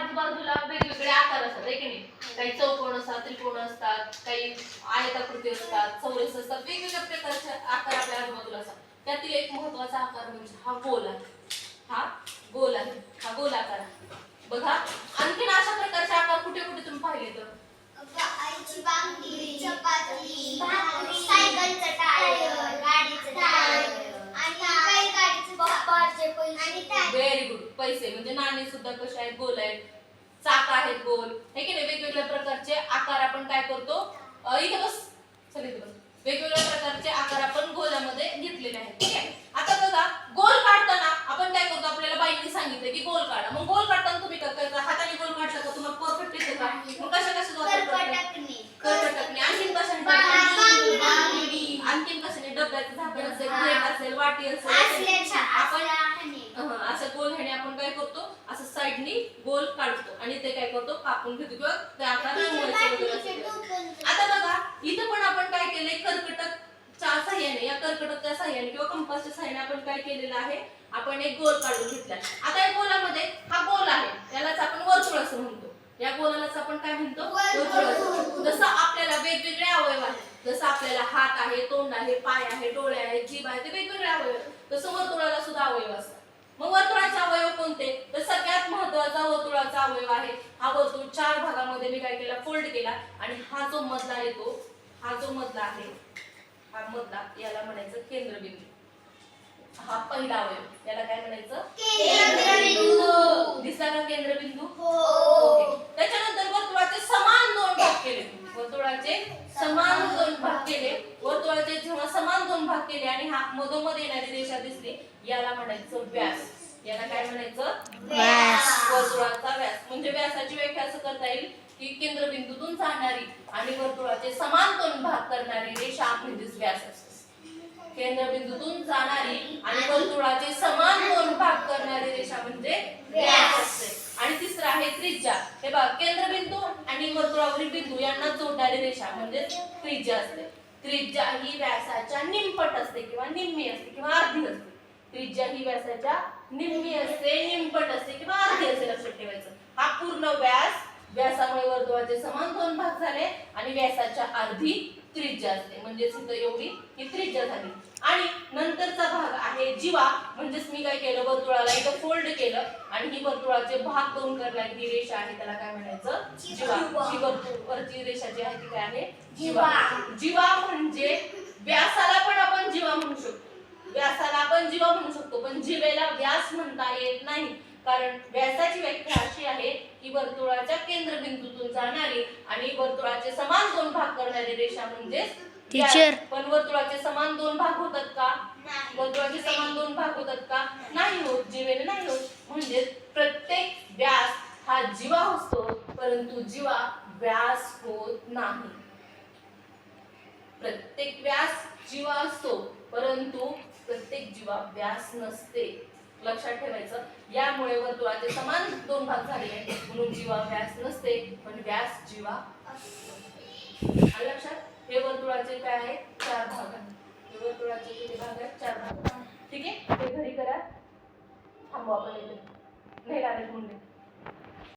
आजूबाजूला वेगवेगळे आकार असतात आहे की नाही? काही चौकोन असतात त्रिकोण असतात काही आयताकृती असतात चौरस असतात वेगवेगळ्या प्रकारचे आकार आपल्या आजूबाजूला असतात. त्यातील एक महत्त्वाचा आकार म्हणजे हा गोल आहे. हा गोल आहे. हा गोल आकार आहे. बघा आणखीन अशा प्रकारचे आकार कुठे कुठे तुम्ही पाहिले तर? व्हेरी गुड पैसे. म्हणजे नाणी सुद्धा कसे आहेत? गोल आहेत. चाक आहेत गोल. हे की नाही? वेगवेगळ्या प्रकारचे आकार आपण काय करतो? इथे बस. चल इथे बस. वेगवेगळ्या प्रकारचे आकार आपण गोलामध्ये घेतलेले आहेत. ठीक आहे? आता बघा गोल काढताना आपण काय करतो? आपल्याला बाईंनी सांगितलं की गोल काढा. मग गोल काढताना तुम्ही काय करता? हाताने गोल काढता का? तुम्हाला परफेक्ट येते का? मग कशा कशा आणखीन कशाने. आणखीन कशाने? डब्याचं झाकण असेल प्लेट असेल वाटी असेल असल्याच्या आपण असल्याने अहं, असं गोल ह्याने आपण काय करतो असं साईडनी गोल काढतो आणि ते काय करतो कापून घेतो किंवा. आता बघा इथं पण आपण काय केलंय कर्कटकच्या साह्याने या कर्कटकच्या साह्याने किंवा कंपासच्या साह्याने आपण काय केलेलं आहे आपण एक गोल काढून घेतलाय आता या गोलामध्ये हा गोल आहे त्यालाच आपण वर्तुळ असं म्हणतो या गोलालाच आपण काय म्हणतो वर्तुळ असं. जसं आपल्याला वेगवेगळे अवयव आहेत जसं आपल्याला हात आहे तोंड आहे पाय आहे डोळे आहेत जीभ आहे ते वेगवेगळे अवयव. तसं वर्तुळाला सुद्धा अवयव असतात मग वर्तुळाचे अवयव कोणते? तर सगळ्यात महत्त्वाचा वर्तुळाचा अवयव आहे. हा वर्तुळ चार भागामध्ये मी काय केला? फोल्ड केला. आणि हा जो मधला येतो हा जो मधला आहे हा मधला याला म्हणायचं केंद्रबिंदू. हा पहिला अवयव याला काय म्हणायचं? केंद्रबिंदू. दिसला का केंद्रबिंदू? हो ओके. त्याच्यानंतर वर्तुळाचे समान दोन भाग केले वर्तुळाचे समान दोन भाग केले वर्तुळाचे जेव्हा समान दोन भाग केले आणि हा मधोमध येणारी रेषा दिसली याला म्हणायचं व्यास. याला काय म्हणायचं? व्यास. वर्तुळाचा व्यास. म्हणजे व्यासाची व्याख्या असं करता येईल की केंद्रबिंदूतून जाणारी आणि वर्तुळाचे समान दोन भाग करणारी रेषा म्हणजेच व्यास असते. केंद्रबिंदूतून जाणारी आणि वर्तुळाचे समान दोन भाग करणारी रेषा म्हणजे व्यास असते. आणि तिसरं आहे त्रिज्या. हे बघा केंद्रबिंदू आणि वर्तुळावरील बिंदू यांना जोडणारी रेषा म्हणजे त्रिज्या असते. त्रिज्या ही व्यासाच्या निमपट असते किंवा निम्मी असते किंवा अर्धी असते. त्रिज्या ही व्यासाच्या निम्मी असते किंवा अर्धी असते लक्षात ठेवायचं हा पूर्ण व्यास व्यासामुळे वर्तुळाचे समान दोन भाग झाले आणि व्यासाच्या अर्धी त्रिज्या असते. म्हणजेच इथं एवढी ही त्रिज्या झाली. आणि नंतरचा भाग आहे जीवा. म्हणजेच मी काय केलं? वर्तुळाला इथं फोल्ड केलं. आणि ही वर्तुळाचे भाग दोन करणारी ही रेषा आहे. त्याला काय म्हणायचं? जीवा. जी रेषा जी आहे ती काय आहे? जीवा. जीवा म्हणजे व्यासाला पण आपण जीवा म्हणू शकतो. व्यासाला आपण जीवा म्हणू शकतो. पण जीवेला व्यास म्हणता येत नाही. कारण व्यासाची व्याख्या अशी आहे की वर्तुळाच्या केंद्रबिंदूतून जाणारी आणि वर्तुळाचे समान दोन भाग करणारी रेषा म्हणजेच. Teacher. पण वर्तुळाचे समान दोन भाग होतात का? वर्तुळाचे समान दोन भाग होतात का? नाही होत जीवेने नाही होत. म्हणजे प्रत्येक व्यास हा जीवा असतो परंतु जीवा व्यास होत नाही. प्रत्येक व्यास जीवा असतो परंतु प्रत्येक जीवा व्यास नसते. लक्षात ठेवायचं. यामुळे वर्तुळाचे समान दोन भाग झाले. आहेत म्हणून जीवा व्यास नसते पण व्यास जीवा लक्षात? हे वर्तुळाचे काय आहे? चार भाग आहे हे वर्तुळाचे किती भाग आहेत? चार भाग. ठीक आहे? ते घरी करा. थांबू आपण येते नाही लागत म्हणून